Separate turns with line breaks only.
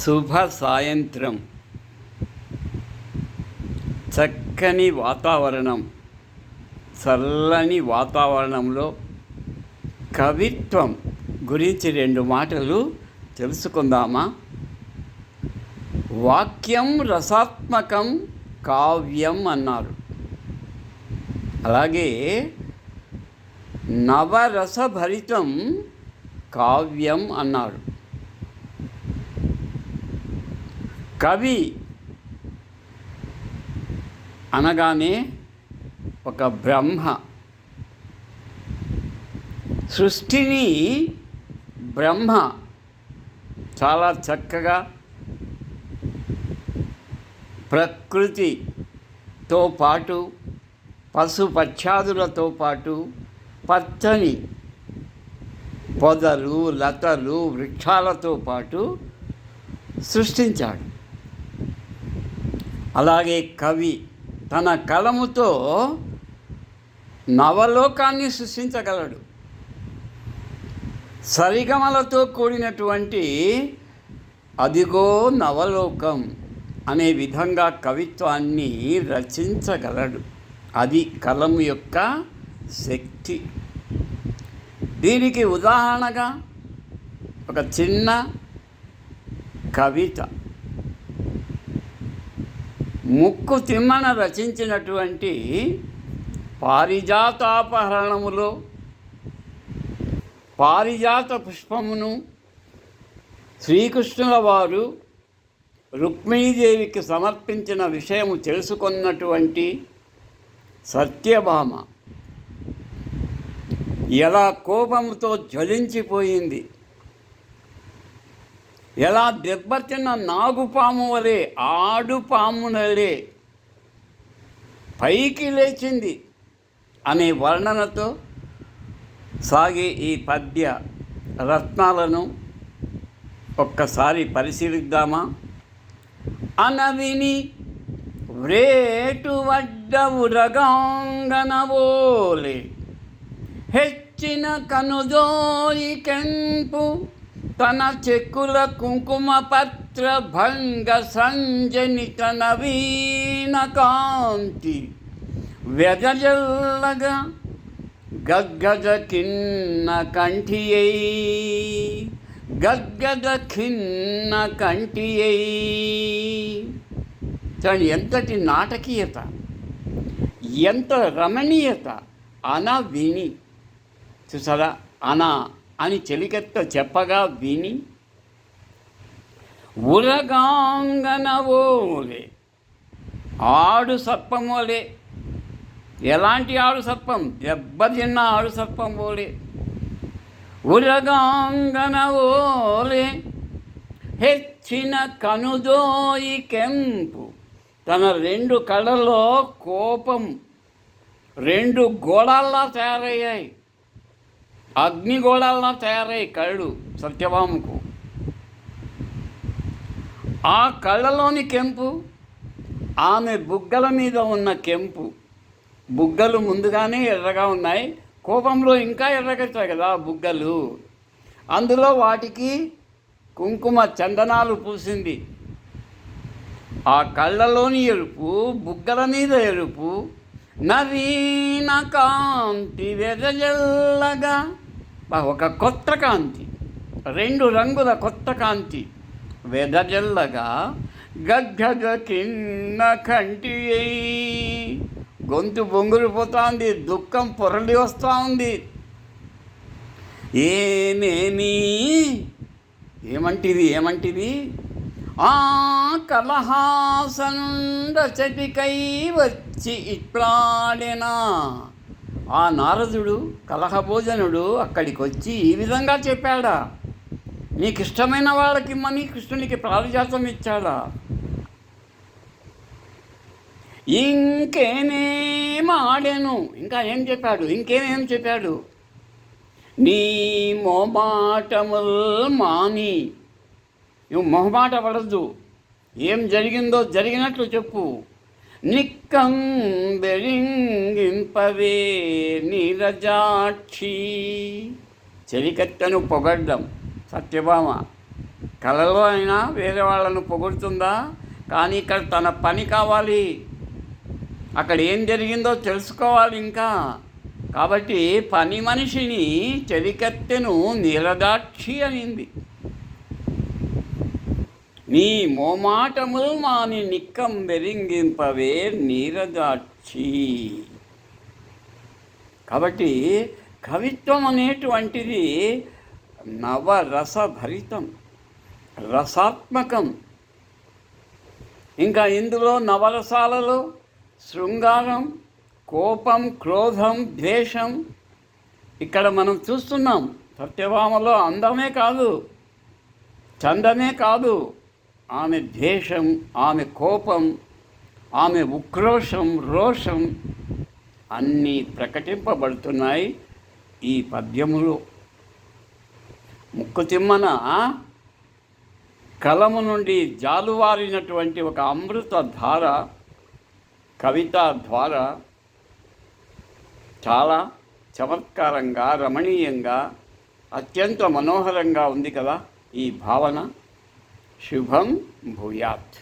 శుభ సాయంత్రం. చక్కని వాతావరణం చల్లని వాతావరణంలో కవిత్వం గురించి రెండు మాటలు తెలుసుకుందామా? వాక్యం రసాత్మకం కావ్యం అన్నారు. అలాగే నవరసభరితం కావ్యం అన్నారు. కవి అనగానే ఒక బ్రహ్మ. సృష్టిని బ్రహ్మ చాలా చక్కగా ప్రకృతితో పాటు పశు పక్షాదులతో పాటు పచ్చని పొదలు లతలు వృక్షాలతో పాటు సృష్టించాడు. అలాగే కవి తన కలముతో నవలోకాన్ని సృష్టించగలడు. సరిగమలతో కూడినటువంటి అదిగో నవలోకం అనే విధంగా కవిత్వాన్ని రచించగలడు. అది కలము యొక్క శక్తి. దీనికి ఉదాహరణగా ఒక చిన్న కవిత. ముక్కు తిమ్మన రచించినటువంటి పారిజాతాపహరణములో పారిజాత పుష్పమును శ్రీకృష్ణుల వారు రుక్మిణీదేవికి సమర్పించిన విషయము తెలుసుకున్నటువంటి సత్యభామ. ఎలా కోపంతో జ్వలించిపోయింది. ఎలా దెబ్బతిన్న నాగుపాము వలె ఆడుపామునలే పైకి లేచింది అనే వర్ణనతో సాగే ఈ పద్య రత్నాలను ఒక్కసారి పరిశీలిద్దామా? అనవిని వ్రేటు వడ్డవు రగాంగనవోలే హెచ్చిన కనుదోయి కెంపు తన చెక్కుల కుంకుమ పత్ర భంగ సంజనిత నవీన కాంతి వెదజల్లగా గద్గద కిన్న కంఠియై గద్గద ఖిన్న కంఠియై చూడండి ఎంతటి నాటకీయత ఎంత రమణీయత అనా విని చూసారా? అన అని చెలికెత్త చెప్పగా విని ఉరగాంగనవోలే ఆడు సర్పం వలే ఎలాంటి ఆడు సర్పం? దెబ్బతిన్న ఆడు సర్పం పోలే. ఉరగాంగనవోలే హెచ్చిన కనుదోయి కెంపు తన రెండు కళ్ళలో కోపం రెండు గోళాల్లా తయారయ్యాయి. అగ్నిగోళాల్లా తయారయ్యే కళ్ళు సత్యభామకు? ఆ కళ్ళలోని కెంపు ఆమె బుగ్గల మీద ఉన్న కెంపు. బుగ్గలు ముందుగానే ఎర్రగా ఉన్నాయి. కోపంలో ఇంకా ఎర్రగచ్చాయి కదా బుగ్గలు. అందులో వాటికి కుంకుమ చందనాలు పూసింది. ఆ కళ్ళలోని ఎరుపు బుగ్గల మీద ఎరుపు నవీన కాంతి వెదజల్లగా ఒక కొత్త కాంతి. రెండు రంగుల కొత్త కాంతి. వెదజల్లగా గద్గద కిన్న కంటి గొంతు బొంగులిపోతోంది దుఃఖం పొరలి వస్తూ ఉంది ఏమేమి? ఏమంటిది ఏమంటిది? ఆ కలహాసనుండ చటికై వచ్చి ఇట్లాడెనా? ఆ నారదుడు కలహభోజనుడు అక్కడికి వచ్చి ఈ విధంగా చెప్పాడా. నీకు ఇష్టమైన వాళ్ళకి ఇమ్మని కృష్ణునికి ప్రారిజాతం ఇచ్చాడా. ఇంకేనేమాడాను ఇంకా ఏం చెప్పాడు? ఇంకేమేం చెప్పాడు? నీ మొహమాటముల్ మాని. నువ్వు మొహమాట పడద్దు. ఏం జరిగిందో జరిగినట్లు చెప్పు. నిక్కంబెరింగింపవే నీరజాక్షి. చెలికత్తెను పొగడ్డం. సత్యభామ కళలో అయినా వేరే వాళ్ళను పొగుడుతుందా? కానీ ఇక్కడ తన పని కావాలి. అక్కడ ఏం జరిగిందో తెలుసుకోవాలి ఇంకా. కాబట్టి పని మనిషిని చెలికత్తెను నీలదాక్షి అనింది. నీ మోమాటములు మాని నిక్కం బెరింగింపవే నీరదాక్షి కాబట్టి కవిత్వం అనేటువంటిది నవరసభరితం రసాత్మకం. ఇంకా ఇందులో నవరసాలలో శృంగారం కోపం క్రోధం ద్వేషం ఇక్కడ మనం చూస్తున్నాం. సత్యభామలో అందమే కాదు చందమే కాదు. ఆమె ద్వేషం ఆమె కోపం ఆమె ఉక్రోషం రోషం అన్నీ ప్రకటింపబడుతున్నాయి ఈ పద్యములో. ముక్కుతిమ్మన కలము నుండి జాలువారినటువంటి ఒక అమృత ధార కవిత ద్వారా చాలా చమత్కారంగా రమణీయంగా అత్యంత మనోహరంగా ఉంది కదా ఈ భావన. శుభం భూయాత్